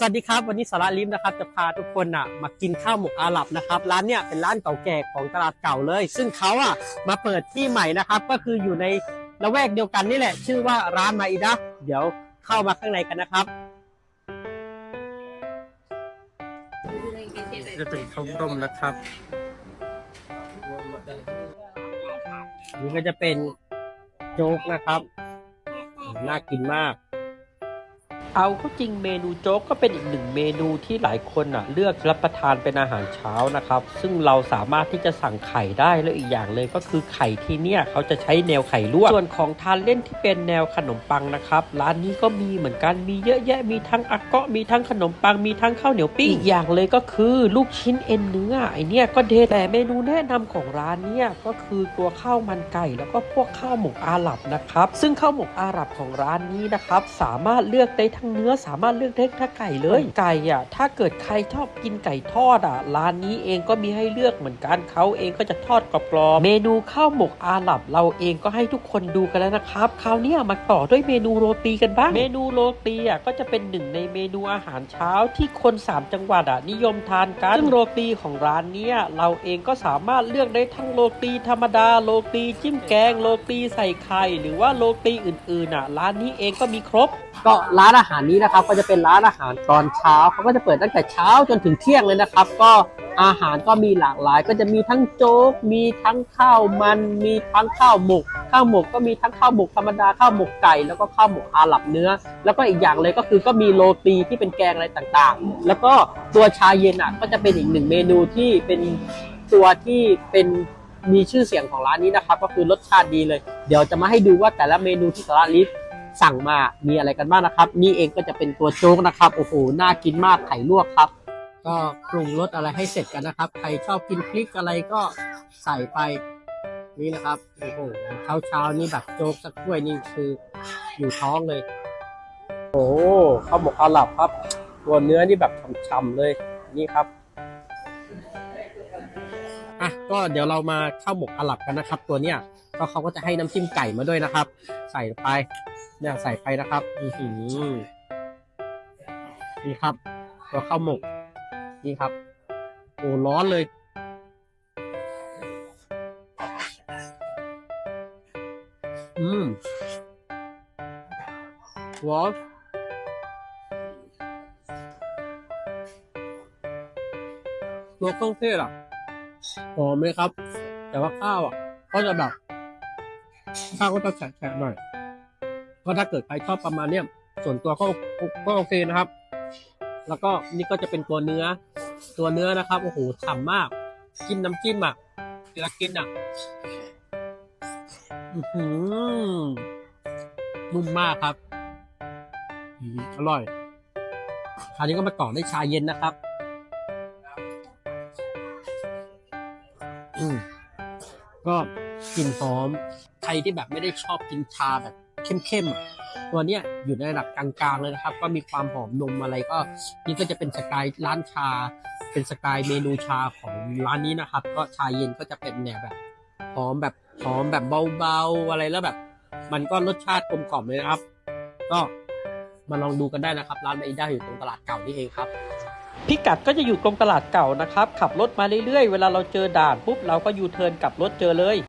สวัสดีครับ วันนี้สาระลิมนะครับจะพาทุกคนอะมากินข้าวหมกอาหรับนะครับร้านเนี้ยเป็นร้านเก่าแก่ของตลาดเก่าเลย ซึ่งเขาอะมาเปิดที่ใหม่นะครับก็คืออยู่ในละแวกเดียวกันนี่แหละ ชื่อว่าร้านมาอิดะเดี๋ยวเข้ามาข้างในกันนะครับจะเป็นข้าวต้มนะครับนี่ก็จะเป็นโจ๊กนะครับ น่ากินมาก เอาเข้าจริงเมนูโจ๊กก็เป็นอีกหนึ่งเมนูที่หลายคนอะ เลือกรับประทานเป็นอาหารเช้านะครับ ซึ่งเราสามารถที่จะสั่งไข่ได้แล้วอีกอย่างเลยก็คือไข่ที่เนี่ยเขาจะใช้แนวไข่ลวกส่วนของทานเล่นที่เป็นแนวขนมปังนะครับ ร้านนี้ก็มีเหมือนกันมีเยอะแยะมีทั้งอักเกาะมีทั้งขนมปังมีทั้งข้าวเหนียวปิ้งอีกอย่างเลยก็คือลูกชิ้นเอ็นเนื้อไอเนี่ยก็เด็ดแต่เมนูแนะนำของร้านเนี่ยก็คือตัวข้าวมันไก่ แล้วก็พวกข้าวหมกอาหรับนะครับ ซึ่งข้าวหมกอาหรับของร้านนี้นะครับสามารถเลือกได้ทั้งเนื้อสามารถเลือกได้ทั้งไก่เลย ไก่อะถ้าเกิดใครชอบกินไก่ทอดอะร้านนี้เองก็มีให้เลือกเหมือนกันเขาเองก็จะทอดกรอบๆเมนูข้าวหมกอาหรับเราเองก็ให้ทุกคนดูกันแล้วนะครับคราวเนี้ยมาต่อด้วยเมนูโรตีกันบ้าง เมนูโรตีอะก็จะเป็นหนึ่งในเมนูอาหารเช้าที่คนสามจังหวัดอะนิยมทานกันซึ่งโรตีของร้านเนี้ยเราเองก็สามารถเลือกได้ทั้งโรตีธรรมดาโรตีจิ้มแกงโรตีใส่ไข่หรือว่าโรตีอื่นๆอะร้านนี้เองก็มีครบ ก็ร้านอาหารนี้นะครับ ก็จะเป็นร้านอาหารตอนเช้าเขาก็จะเปิดตั้งแต่เช้าจนถึงเที่ยงเลยนะครับ ก็อาหารก็มีหลากหลาย ก็จะมีทั้งโจ๊ก มีทั้งข้าวมัน มีทั้งข้าวหมก ข้าวหมกก็มีทั้งข้าวหมกธรรมดา ข้าวหมกไก่ แล้วก็ข้าวหมกอาหรับเนื้อ แล้วก็อีกอย่างเลยก็คือก็มีโรตีที่เป็นแกงอะไรต่างๆ แล้วก็ตัวชาเย็นอะก็จะเป็นอีกหนึ่งเมนูที่เป็นตัวที่เป็นมีชื่อเสียงของร้านนี้นะครับ ก็คือรสชาติดีเลย เดี๋ยวจะมาให้ดูว่าแต่ละเมนูที่สาระลิฟ สั่งมา มีอะไรกันบ้างนะครับ นี่เองก็จะเป็นตัวโจ๊กนะครับ โอ้โห น่ากินมากไข่ลวกครับ ก็ปรุงรสอะไรให้เสร็จกันนะครับ ใครชอบกินพริกอะไรก็ใส่ไปนี่นะครับ โอ้โห เช้าเช้าๆนี่แบบโจ๊กสักถ้วยนี่คืออยู่ท้องเลย โอ้ข้าวหมกอาหรับครับ ตัวเนื้อนี่แบบฉ่ำๆเลย นี่ครับอะก็เดี๋ยวเรามาข้าวหมกอาหรับกันนะครับ ตัวเนี้ยก็เขาก็จะให้น้ำจิ้มไก่มาด้วยนะครับ ใส่ไป เนี่ยใส่ไปนะครับอือหือนี่ครับตัวข้าวหมก นี่ครับ โอ้ร้อนเลย อืมร้อนตัวเครื่องเทศอะหอมเลยครับ แต่ว่าข้าวอะ ก็จะแบบข้าวก็จะแฉะๆหน่อย ก็ถ้าเกิดใครชอบประมาณเนี้ยส่วนตัวก็ก็โอเคนะครับ แล้วก็นี่ก็จะเป็นตัวเนื้อ ตัวเนื้อนะครับโอ้โหฉ่ำมากจิ้มน้ำจิ้มอะเวลากินอะอือหือนุ่มมากครับอร่อยคราวนี้ก็มาต่อด้วยชาเย็นนะครับก็กลิ่นหอม ใครที่แบบไม่ได้ชอบกินชาแบบ เข้มๆตัวเนี้ยอยู่ในระดับกลางๆเลยนะครับ ก็มีความหอมนมอะไรก็นี่ก็จะเป็นสกายร้านชา เป็นสกายเมนูชาของร้านนี้นะครับ ก็ชาเย็นก็จะเป็นแนวแบบหอมแบบหอมแบบเบาๆอะไรแล้วแบบ มันก็รสชาติกลมกล่อมเลยนะครับ ก็มาลองดูกันได้นะครับ ร้านไอด้าอยู่ตรงตลาดเก่านี่เองครับพิกัดก็จะอยู่ตรงตลาดเก่านะครับ ขับรถมาเรื่อยๆ เวลาเราเจอด่านปุ๊บเราก็ยูเทิร์นกลับรถเจอเลย